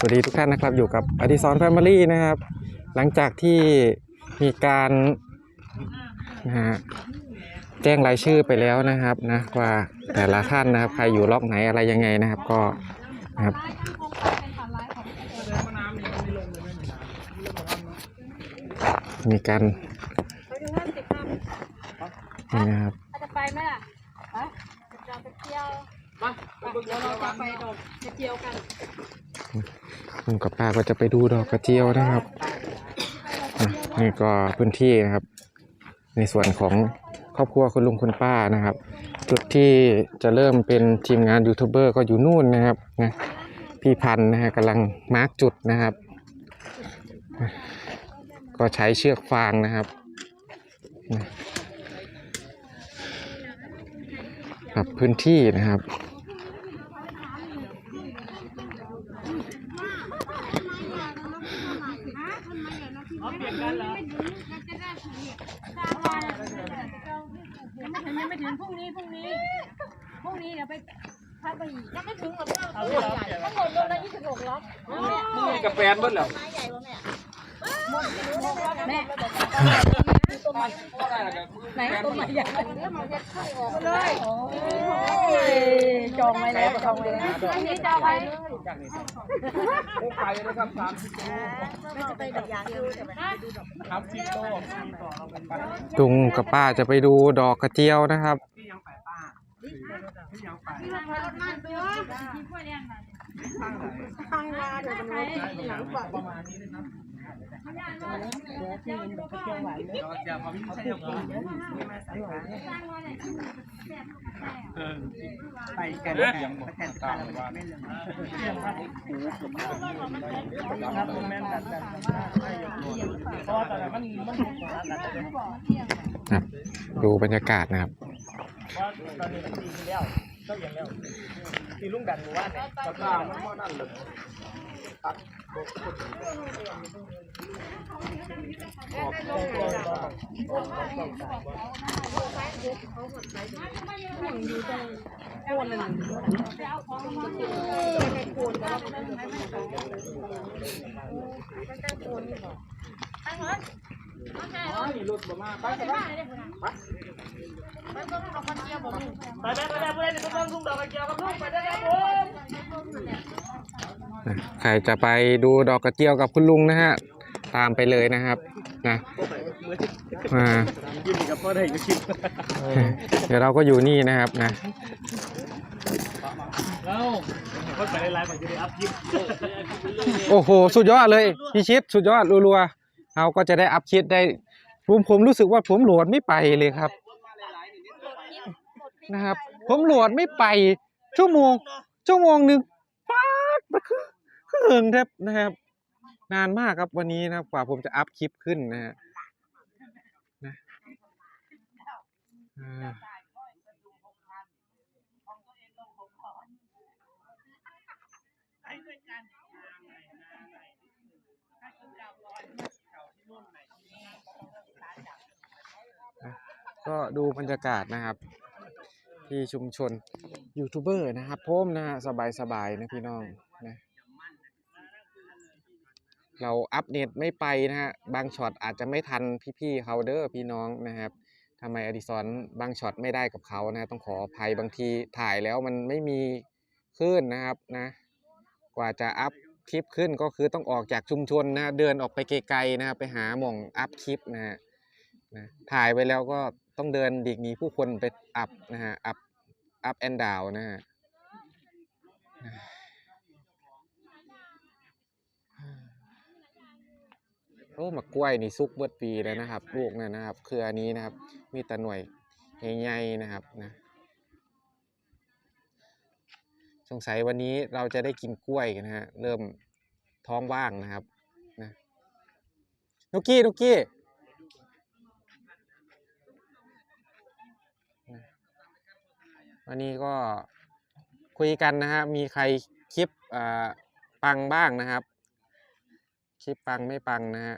สวัสดีทุกท่านนะครับอยู่กับอดิสรแฟมิลี่นะครับ หลังจากที่มีการนะฮะแจ้งรายชื่อไปแล้วนะครับนะว่าแต่ละท่านนะครับ ใครอยู่ล็อกไหนอะไรยังไงนะครับ ก็นะครับมีการนี่นะครับ อาจจะไปไหมล่ะฮะจะไปเที่ยวมาเดี๋ยวเราจะไปดอกกระเจียวกัน ลุงกับป้าก็จะไปดูดอกกระเจียวนะครับนี่ก็พื้นที่นะครับ ในส่วนของครอบครัวคุณลุงคุณป้านะครับ จุดที่จะเริ่มเป็นทีมงานยูทูบเบอร์ก็อยู่นู่นนะครับนะพี่พันธ์นะฮะกำลังมาร์กจุดนะครับ ก็ใช้เชือกฟางนะครับปรับพื้นที่นะครับ ยังไม่ถึงยังไม่ถึงพรุ่งนี้พรุ่งนี้พรุ่งนี้เดี๋ยวไปพักไปอีกยังไม่ถึงหรอกเอาใหญ่ทั้งหมดรวมแล้วยี่สิบหกล็อกนี่กับแฟนเบิ้ลเหรอแม่ ไหนตัวใหม่ใหญ่เลยจองไว้แล้วจองไว้แล้วพรุ่งนี้จะเอาไปจากนี้โอ้ขายเลยครับสามสิบโลไม่จะไปดอกยางดูใช่ไหมครับสิบโลลุงกับป้าจะไปดูดอกกระเจียวนะครับพี่ยังไปป้าพี่ยังไปที่รถไรถมันตัวที่ก ไหนทางลาเดี๋ยวมันรถที่หลังก่อนประมาณนี้นะครับเดี๋ยวที่มันก็เที่ยวไหวเลยเราจะมาวิจัยไปแกนเสียงแทนตามว่าไม่เลยครับแม่นแบบแบบเพราะว่าตอนนั้นมันมันถูกกว่าครับดูบรรยากาศนะครับว่าตอนนี้มันดีขึ้นแล้วก็อย่างแล้วตีลุงดันว่าเนี่ยก็ตามันก็นั่นเลยต้องลุงด อกกระเจียวกับลุงไปได้ครับผมนะใครจะไปดูดอกกระเจียวกับคุณลุงนะฮะ ตามไปเลยนะครับ นะมายินดีกับพ่อได้ก็คิดเดี๋ยวเราก็อยู่นี่นะครับนะโอ้โห สุดยอดเลยพี่ชิดสุดยอดรัวๆเราก็จะได้อัพคลิปได้ผมผมรู้สึกว่าผมโหลดไม่ไปเลยครับ นะครับ ผมโหลดไม่ไป ชั่วโมงชั่วโมงหนึ่งป๊าดมันคือคือเหิงแทบนะครับ นานมากครับวันนี้นะครับกว่าผมจะอัพคลิปขึ้นนะฮะนะก็ดูบรรยากาศนะครับ ที่ชุมชนยูทูบเบอร์นะครับพมนะฮะสบายๆนะพี่น้องนะ เราอัปเดตไม่ไปนะฮะบางช็อตอาจจะไม่ทันพี่ๆเขาเด้อพี่น้องนะครับทำไมอดิสรบางช็อตไม่ได้กับเขานะต้องขออภัยบางทีถ่ายแล้วมันไม่มีคลื่นนะครับนะ กว่าจะอัพคลิปขึ้นก็คือต้องออกจากชุมชนนะเดินออกไปไกลๆนะครับไปหาหม่องอัพคลิปนะฮะนะถ่ายไว้แล้วก็ต้องเดินดีกหนีผู้คนไปอัพนะฮะอัพอัพแอนดาวนะฮะ โอ้มะกล้วยนี่ซุกเบิดปีแล้วนะครับ ลูกเนี่ยนะครับ เครือนี้นะครับ มีแต่หน่วยใหญ่ๆนะครับนะสงสัยวันนี้เราจะได้กินกล้วยกันนะฮะเริ่มท้องว่างนะครับนะนุกกี้นุกกี้วันนี้ก็คุยกันนะฮะมีใครคลิปอ่าปังบ้างนะครับ ลิปปังไม่ปังนะฮะ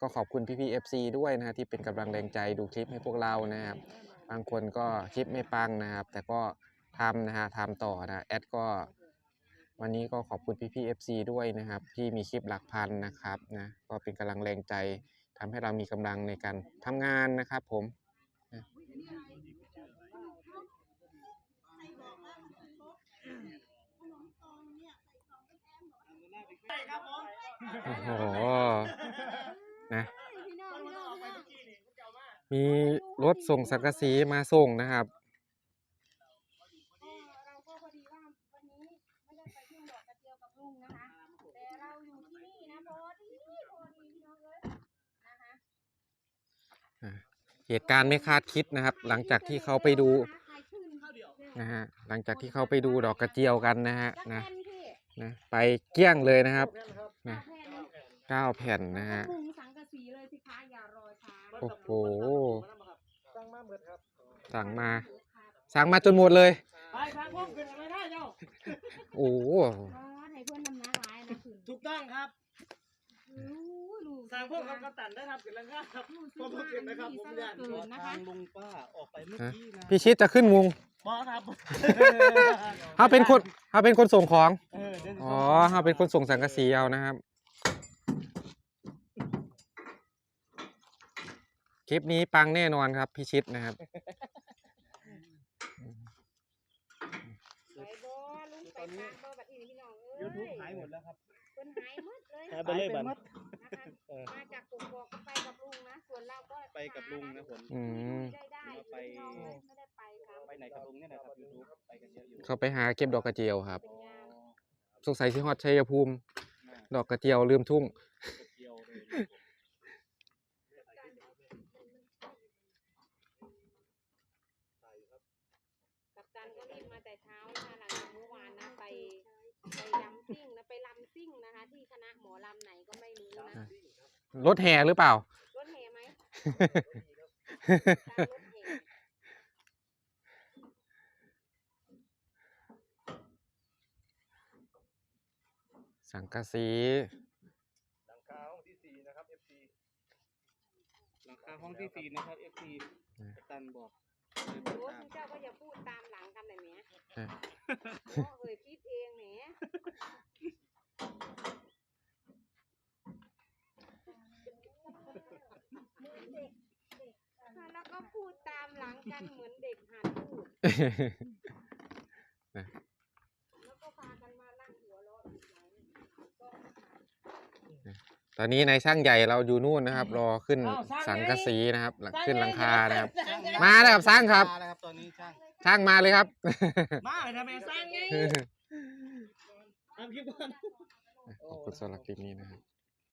ก็ขอบคุณพี่พีเอฟซีด้วยนะฮะที่เป็นกำลังแรงใจดูคลิปให้พวกเรานะครับ บางคนก็คลิปไม่ปังนะครับ แต่ก็ทำนะฮะทำต่อนะแอดก็ วันนี้ก็ขอบคุณพี่ๆ FC ด้วยนะครับ ที่มีคลิปหลักพันนะครับนะก็เป็นกำลังแรงใจทำให้เรามีกำลังในการทำงานนะครับผมนะ โอ้โหนะพี่น้องพี่น้องพี่น้องมีรถส่งสังกะสีมาส่งนะครับก็เราก็พอดีว่าวันนี้ไม่ได้ไปทุ่งดอกกระเจียวกับลุงนะคะ แต่เราอยู่ที่นี่นะพอดีพอดีพี่น้องเอ้ยนะคะเหตุการณ์ไม่คาดคิดนะครับ หลังจากที่เขาไปดูใครขึ้นข้าวเดียวนะฮะหลังจากที่เขาไปดูดอกกระเจียวกันนะฮะจักนะแผ่นพี่นะไปเกลี้ยงเลยนะครับแม่นครับ นะจักแผ่นนี่เก้าแผ่นนะฮะมุงสังกะสีเลยสิคะอย่ารอช้าโอ้โหสั่งมาเบิดครับสั่งมาสั่งมาจนหมดเลยไปทางพวกเป็นอะไรได้เจ้าโอ้โหอ๋อให้เพื่อนนำน้าร้ายนะคุณถูกต้องครับรู้ลูกสั่งพวกกับกัปตันได้ครับเป็นแรงงานครับรู้สึกผมว่าเก็บนะครับผมดีย่านซะเหลือเกินนะคะทางลุงป้าออกไปเมื่อฮะกี้นะพี่ชิดจะขึ้นมุง บอสครับเขาเป็นคนเขาเป็นคนส่งของ เออเดี๋ยวจะอ๋อเขาเป็นคนส่งสังกะสีเอานะครับ คลิปนี้ปังแน่นอนครับพี่ชิดนะครับ ไปบ่ลุงไปทางบ่บัดนี้พี่น้องเอ้ยยูทูบหายหมดแล้วครับ เพิ่นหายหมดเลยหายไปเลยบัด นะคะ เออ มาจากกกอกก็ไปกับลุงนะ ส่วนเราก็ไปกับลุงนะผมอืม ได้ได้ไปพี่น้องเอ้ยไม่ได้ไปครับไปไหนกับลุงเนี่ยนะครับยูทูบไปกันเยอะอยู่เขาไปหาเก็บดอกกระเจียวครับ เป็นยามสงสัยที่ฮอดชัยภูมิดอกกระเจียวลืมทุ่ง เกี่ยวเลยกับตันก็รีบมาแต่เช้านะคะหลังจากเมื่อวานนะไปไปยำซิ่งนะไปลำซิ่งนะคะ ที่คณะหมอลำไหนก็ไม่รู้นะ รถแห่หรือเปล่า รถแห่ไหมตามรถแห่สังกะสีหลังคาห้องที่สี่นะครับ FC หลังคาห้องที่สี่นะครับ FT กัปตันบอกเลยโอ้บอกคุณเจ้าก็อย่าพูดตามหลังกันเลยแหมเออเพราะเอ่ยคิดเองแหม แล้วก็พูดตามหลังกันเหมือนเด็กหัดพูดแล้วก็พากันมานั่งหัวเราะอีกหลายก็ตอนนี้นายช่างใหญ่เราอยู่นู่นนะครับ รอขึ้นสังกะสีนะครับหลังขึ้นหลังคานะครับมาแล้วครับสร้างครับ มาแล้วครับตอนนี้ช่างช่างมาเลยครับ มาเลยทำไมสร้างไงทำคลิปก่อน ขอบคุณสำหรับคลิปนี้นะครับ